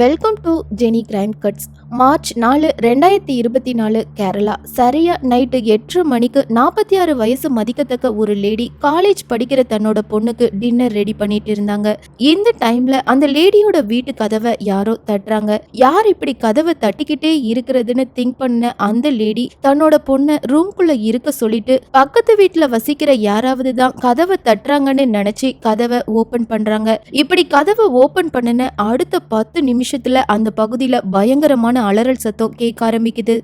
Welcome to Jeni crime cuts March நாலு ரெண்டாயிரத்தி இருபத்தி நாலு கேரளா சரியா நைட்டு எட்டு மணிக்கு நாற்பத்தி ஆறு வயசு மதிக்கத்தக்க ஒரு லேடி காலேஜ் படிக்கிற தன்னோட பொண்ணுக்கு டின்னர் ரெடி பண்ணிட்டு இருந்தாங்க. இந்த டைம்ல அந்த லேடியோட வீட்டு கதவை யாரோ தட்டுறாங்க. யார் இப்படி கதவை தட்டிக்கிட்டே இருக்கிறதுன்னு திங்க் பண்ண அந்த லேடி தன்னோட பொண்ணை ரூம்குள்ள இருக்க சொல்லிட்டு பக்கத்து வீட்டுல வசிக்கிற யாராவது தான் கதவை தட்டுறாங்கன்னு நினைச்சு கதவை ஓபன் பண்றாங்க. இப்படி கதவை ஓபன் பண்ணின அடுத்த பத்து நிமிஷம் நிமிஷத்துல அந்த பகுதியில பயங்கரமான அலறல் சத்தம் கேட்க ஆரம்பிக்குது.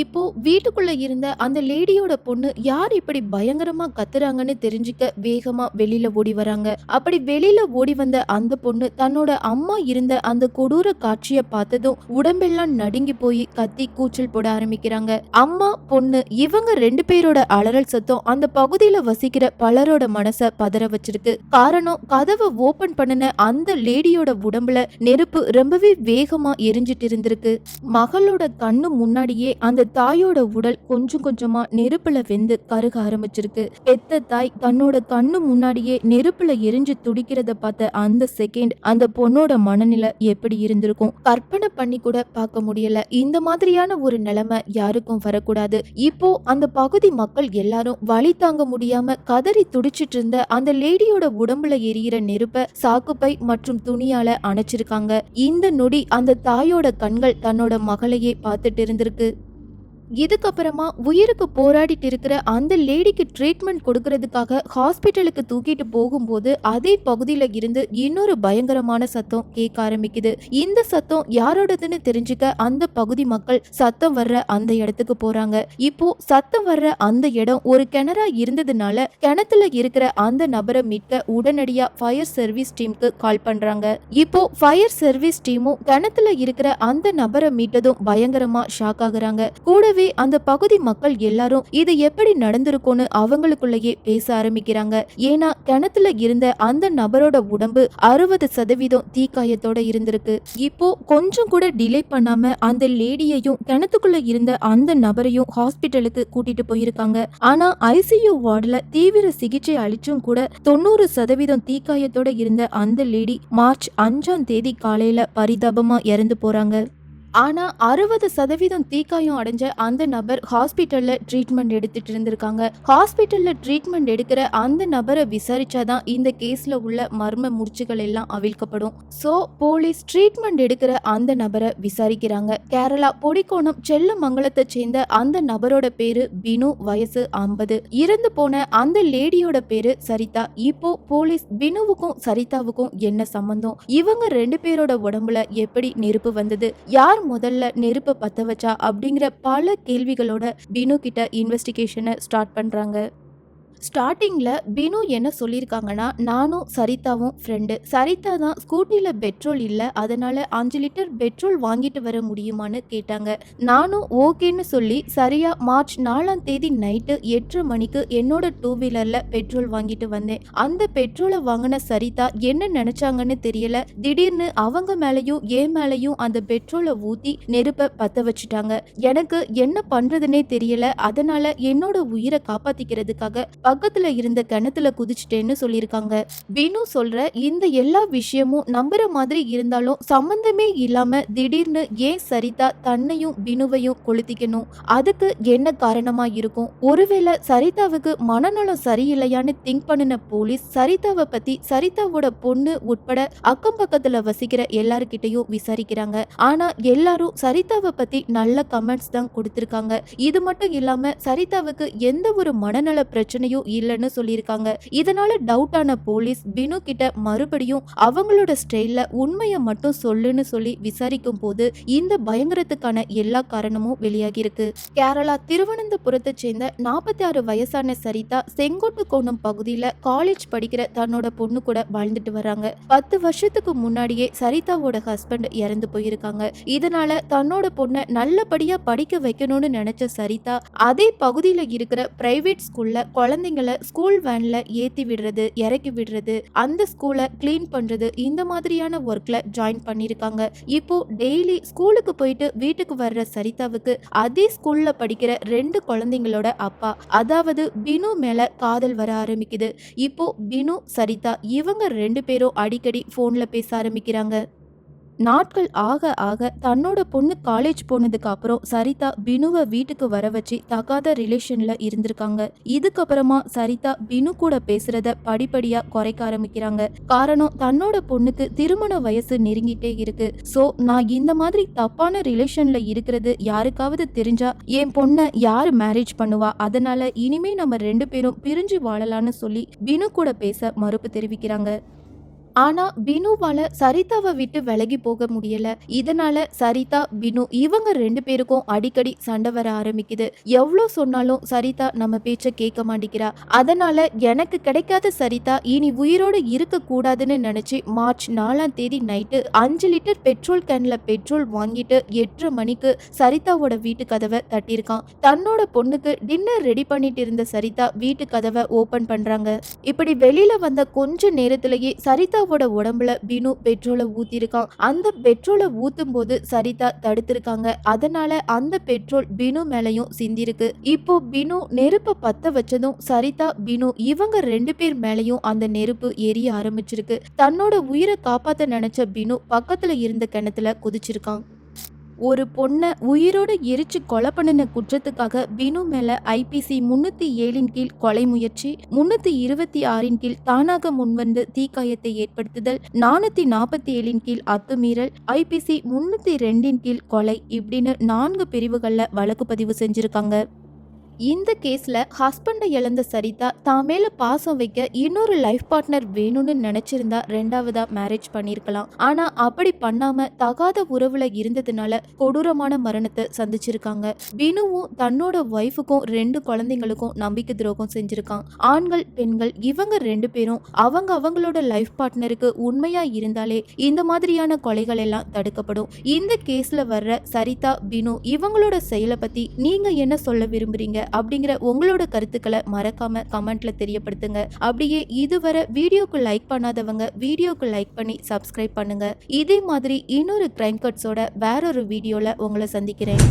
இப்போ வீட்டுக்குள்ள இருந்த அந்த லேடியோட பொண்ணு யார் இப்படி பயங்கரமா கத்துறாங்கன்னு தெரிஞ்சுக்க வேகமா வெளியில ஓடி வராங்க. அப்படி வெளியில ஓடி வந்த அந்த பொண்ணு தன்னோட அம்மா இருந்த அந்த கொடூர காட்சியை பார்த்ததும் உடம்பெல்லாம் நடுங்கி போய் கத்தி கூச்சல் போட ஆரம்பிக்கிறாங்க. அம்மா பொண்ணு இவங்க ரெண்டு பேரோட அலறல் சத்தம் அந்த பகுதியில வசிக்கிற பலரோட மனச பதற வச்சிருக்கு. காரணம் கதவை ஓபன் பண்ணின அந்த லேடியோட உடம்புல நெருப்பு ரொம்பவே வேகமா எரிஞ்சிட்டு இருந்திருக்கு. மகளோட கண்ணு முன்னாடியே அந்த தாயோட உடல் கொஞ்சம் கொஞ்சமா நெருப்புல வெந்து கருக ஆரம்பிச்சிருக்கு. பெத்த தாய் தன்னோட கண்ணு முன்னாடியே நெருப்புல எரிஞ்சு துடிக்கிறத பார்த்த அந்த செகண்ட் அந்த பொண்ணோட மனநிலை எப்படி இருந்திருக்கும்? கற்பனை பண்ணி கூட பார்க்க முடியல. இந்த மாதிரியான ஒரு நிலைமை யாருக்கும் வரக்கூடாது. இப்போ அந்த பகுதி மக்கள் எல்லாரும் வழி தாங்க முடியாம கதறி துடிச்சிட்டு இருந்த அந்த லேடியோட உடம்புல எரியிற நெருப்ப சாக்குப்பை மற்றும் துணியால அணைச்சிருக்காங்க. இந்த நொடி அந்த தாயோட கண்கள் தன்னோட மகளையே பார்த்துட்டு இருந்திருக்கு. இதுக்கப்புறமா உயிருக்கு போராடிட்டு இருக்கிற அந்த லேடிக்கு ட்ரீட்மெண்ட் கொடுக்கறதுக்காக ஹாஸ்பிட்டலுக்கு தூக்கிட்டு போகும்போது அதே பகுதியில் இருந்து இன்னொரு பயங்கரமான சத்தம் கேட்க ஆரம்பிக்குது. இந்த சத்தம் யாரோடதுன்னு தெரிஞ்சுக்க அந்த பகுதி மக்கள் சத்தம் வர்ற அந்த இடத்துக்கு போறாங்க. இப்போ சத்தம் வர்ற அந்த இடம் ஒரு கிணறா இருந்ததுனால கிணத்துல இருக்கிற அந்த நபரை மீட்க உடனடியா ஃபயர் சர்வீஸ் டீமுக்கு கால் பண்றாங்க. இப்போ ஃபயர் சர்வீஸ் டீமும் கிணத்துல இருக்கிற அந்த நபரை மீட்டதும் பயங்கரமா ஷாக் ஆகுறாங்க. கூடவே அந்த பகுதி மக்கள் எல்லாரும் இது எப்படி நடந்திருக்கும்னு அவங்களுக்குள்ளேயே பேச ஆரம்பிக்கிறாங்க. ஏன்னா கிணத்துல இருந்த அந்த நபரோட உடம்பு அறுபது சதவீதம் தீக்காயத்தோட இருந்திருக்கு. இப்போ கொஞ்சம் கூட டிலே பண்ணாம அந்த லேடியையும் கிணத்துக்குள்ள இருந்த அந்த நபரையும் ஹாஸ்பிட்டலுக்கு கூட்டிட்டு போயிருக்காங்க. ஆனா ஐசியூ வார்டுல தீவிர சிகிச்சை அளிச்சும் கூட தொண்ணூறு சதவீதம் தீக்காயத்தோட இருந்த அந்த லேடி மார்ச் அஞ்சாம் தேதி காலையில பரிதாபமா இறந்து போறாங்க. ஆனால் அறுபது சதவீதம் தீக்காயம் அடைஞ்ச அந்த நபர் ஹாஸ்பிட்டலில் ட்ரீட்மெண்ட் எடுத்துட்டு இருந்திருக்காங்க. ஹாஸ்பிட்டலில் ட்ரீட்மெண்ட் எடுக்கிற அந்த நபரை விசாரிச்சாதான் இந்த கேஸில் உள்ள மர்ம முடிச்சுகள் எல்லாம் அவிழ்க்கப்படும். ஸோ போலீஸ் ட்ரீட்மெண்ட் எடுக்கிற அந்த நபரை விசாரிக்கிறாங்க. கேரளா பொடிக்கோணம் செல்லமங்கலத்தை சேர்ந்த அந்த நபரோட பேரு பினு வயசு ஐம்பது. இறந்து போன அந்த லேடியோட பேரு சரிதா. இப்போ போலீஸ் பினுவுக்கும் சரிதாவுக்கும் என்ன சம்பந்தம்? இவங்க ரெண்டு பேரோட உடம்புல எப்படி நெருப்பு வந்தது? யார் முதல்ல நெருப்பை பத்த வச்சா அப்படிங்கிற பல கேள்விகளோட பினு கிட்ட இன்வெஸ்டிகேஷனை ஸ்டார்ட் பண்றாங்க. ஸ்டார்டிங்கில் பினு என்ன சொல்லியிருக்காங்கன்னா நானும் சரிதாவும் ஃப்ரெண்டு சரிதா தான் ஸ்கூட்டியில் பெட்ரோல் இல்லை அதனால் அஞ்சு லிட்டர் பெட்ரோல் வாங்கிட்டு வர முடியுமான்னு கேட்டாங்க. நானும் ஓகேன்னு சொல்லி சரியாக மார்ச் நாலாம் தேதி நைட்டு எட்டு மணிக்கு என்னோட டூ வீலரில் பெட்ரோல் வாங்கிட்டு வந்தேன். அந்த பெட்ரோலை வாங்கின சரிதா என்ன நினச்சாங்கன்னு தெரியல. திடீர்னு அவங்க மேலேயும் என் மேலேயும் அந்த பெட்ரோலை ஊற்றி நெருப்பை பற்ற வச்சுட்டாங்க. எனக்கு என்ன பண்ணுறதுனே தெரியல. அதனால் என்னோட உயிரை காப்பாற்றிக்கிறதுக்காக பக்கத்துல இருந்த கிணத்துல குதிச்சிட்டேன்னு சொல்லியிருக்காங்க. பினு சொல்ற இந்த எல்லா விஷயமும் நம்புற மாதிரி இருந்தாலும் சம்பந்தமே இல்லாம திடீர்னு ஏன் சரிதா தன்னையும் பினுவையும் கொளுத்திக்கணும்? அதுக்கு என்ன காரணமா இருக்கும்? ஒருவேளை சரிதாவுக்கு மனநலம் சரியில்லையான்னு திங்க் பண்ணின போலீஸ் சரிதாவை பத்தி சரிதாவோட பொண்ணு உட்பட அக்கம் பக்கத்துல வசிக்கிற எல்லாருக்கிட்டையும் விசாரிக்கிறாங்க. ஆனா எல்லாரும் சரிதாவை பத்தி நல்ல கமெண்ட்ஸ் தான் கொடுத்திருக்காங்க. இது மட்டும் இல்லாம சரிதாவுக்கு எந்த ஒரு மனநல பிரச்சனையும் இல்லைன்னு சொல்லியிருக்காங்க. இதனால டவுட் ஆன போலீஸ் பினு கிட்ட மறுபடியும் அவங்களோட ஸ்டைல்ல உண்மையை மட்டும் சொல்லுன்னு சொல்லி விசாரிக்கும் போது இந்த பயங்கரத்துக்கான எல்லா காரணமும் வெளியாகி இருக்கு கேரளா திருவனந்தபுரத்தை சேர்ந்த நாற்பத்தி ஆறு வயசான சரிதா செங்கோட்டு கோணம் பகுதியில காலேஜ் படிக்கிற தன்னோட பொண்ணு கூட வாழ்ந்துட்டு வராங்க. பத்து வருஷத்துக்கு முன்னாடியே சரிதாவோட ஹஸ்பண்ட் இறந்து போயிருக்காங்க. இதனால தன்னோட பொண்ணை நல்லபடியா படிக்க வைக்கணும்னு நினைச்ச சரிதா அதே பகுதியில இருக்கிற பிரைவேட் ஸ்கூல்ல குழந்தை குழந்தைங்களை ஸ்கூல் வேன்ல ஏத்தி விடுறது இறக்கி விடுறது அந்த ஸ்கூலை க்ளீன் பண்றது இந்த மாதிரியான ஒர்க்ல ஜாயின் பண்ணிருக்காங்க. இப்போ டெய்லி ஸ்கூலுக்கு போயிட்டு வீட்டுக்கு வர்ற சரிதாவுக்கு அதே ஸ்கூல்ல படிக்கிற ரெண்டு குழந்தைங்களோட அப்பா அதாவது பினு மேல காதல் வர ஆரம்பிக்குது. இப்போ பினு சரிதா இவங்க ரெண்டு பேரும் அடிக்கடி ஃபோனில் பேச ஆரம்பிக்கிறாங்க. நாட்கள் ஆக ஆக தன்னோட பொண்ணு காலேஜ் போனதுக்கு அப்புறம் சரிதா பினுவை வீட்டுக்கு வர வச்சு தகாத ரிலேஷன்ல இருந்திருக்காங்க. இதுக்கப்புறமா சரிதா பினு கூட பேசுறத படிப்படியா குறைக்க ஆரம்பிக்கிறாங்க. காரணம் தன்னோட பொண்ணுக்கு திருமண வயசு நெருங்கிட்டே இருக்கு. சோ நான் இந்த மாதிரி தப்பான ரிலேஷன்ல இருக்கிறது யாருக்காவது தெரிஞ்சா என் பொண்ணை யாரு மேரேஜ் பண்ணுவா? அதனால இனிமே நம்ம ரெண்டு பேரும் பிரிஞ்சு வாழலாம்னு சொல்லி பினு கூட பேச மறுப்பு தெரிவிக்கிறாங்க. ஆனா பினுவால சரிதாவை விட்டு விலகி போக முடியல. இதனால சரிதா பினு இவங்க ரெண்டு பேருக்கும் அடிக்கடி சண்டை வர ஆரம்பிக்குது. எவ்வளோ சொன்னாலும் சரிதா நம்ம பேச்ச கேட்க மாட்டேங்கிறா. அதனால எனக்கு கிடைக்காத சரிதா இனி உயிரோடு இருக்க கூடாதுன்னு நினைச்சு மார்ச் நாலாம் தேதி நைட்டு அஞ்சு லிட்டர் பெட்ரோல் கேன்ல பெட்ரோல் வாங்கிட்டு எட்டு மணிக்கு சரிதாவோட வீட்டு கதவை தட்டியிருக்கான். தன்னோட பொண்ணுக்கு டின்னர் ரெடி பண்ணிட்டு இருந்த சரிதா வீட்டு கதவை ஓபன் பண்றாங்க. இப்படி வெளியில வந்த கொஞ்ச நேரத்திலேயே சரிதாவோட உடம்புல பினு பெட்ரோலை ஊத்திருக்கான் அந்த பெட்ரோலை ஊத்தும் போது சரிதா தடுத்திருக்காங்க. அதனால அந்த பெட்ரோல் பினு மேலையும் சிந்திருக்கு இப்போ பினு நெருப்பை பத்த வச்சதும் சரிதா பினு இவங்க ரெண்டு பேர் மேலையும் அந்த நெருப்பு எரிய ஆரம்பிச்சிருக்கு. தன்னோட உயிரை காப்பாத்த நினைச்ச பினு பக்கத்துல இருந்த கிணத்துல குதிச்சிருக்கான். ஒரு பொண்ணை உயிரோடு எரிச்சு கொலை பண்ணின குற்றத்துக்காக வினு மேல ஐபிசி முன்னூத்தி ஏழின் கீழ் கொலை முயற்சி முன்னூத்தி இருபத்தி ஆறின் கீழ் தானாக முன்வந்து தீக்காயத்தை ஏற்படுத்துதல் நானூத்தி நாற்பத்தி ஏழின் கீழ் அத்துமீறல் ஐபிசி முன்னூத்தி ரெண்டின் கீழ் கொலை இப்படின்னு நான்கு பிரிவுகள்ல வழக்கு பதிவு செஞ்சிருக்காங்க. இந்த கேஸில் ஹஸ்பண்டை இழந்த சரிதா தான் மேலே பாசம் வைக்க இன்னொரு லைஃப் பார்ட்னர் வேணும்னு நினைச்சிருந்தா ரெண்டாவதாக மேரேஜ் பண்ணியிருக்கலாம் ஆனால் அப்படி பண்ணாமல் தகாத உறவில் இருந்ததுனால கொடூரமான மரணத்தை சந்திச்சிருக்காங்க. வினுவும் தன்னோட ஒய்ஃபுக்கும் ரெண்டு குழந்தைங்களுக்கும் நம்பிக்கை துரோகம் செஞ்சுருக்கான். ஆண்கள் பெண்கள் இவங்க ரெண்டு பேரும் அவங்க அவங்களோட லைஃப் பார்ட்னருக்கு உண்மையாக இருந்தாலே இந்த மாதிரியான கொலைகள் எல்லாம் தடுக்கப்படும். இந்த கேஸில் வர்ற சரிதா பினு இவங்களோட செயலை பற்றி நீங்கள் என்ன சொல்ல விரும்புறீங்க? அப்படிங்கிற உங்களோட கருத்துக்களை மறக்காம கமெண்ட்ல தெரியப்படுத்துங்க. அப்படியே இதுவரை வீடியோக்கு லைக் பண்ணாதவங்க வீடியோக்கு லைக் பண்ணி சப்ஸ்கிரைப் பண்ணுங்க. இதே மாதிரி இன்னொரு கிரைம் கட்ஸோட வேறொரு வீடியோல உங்களை சந்திக்கிறேன்.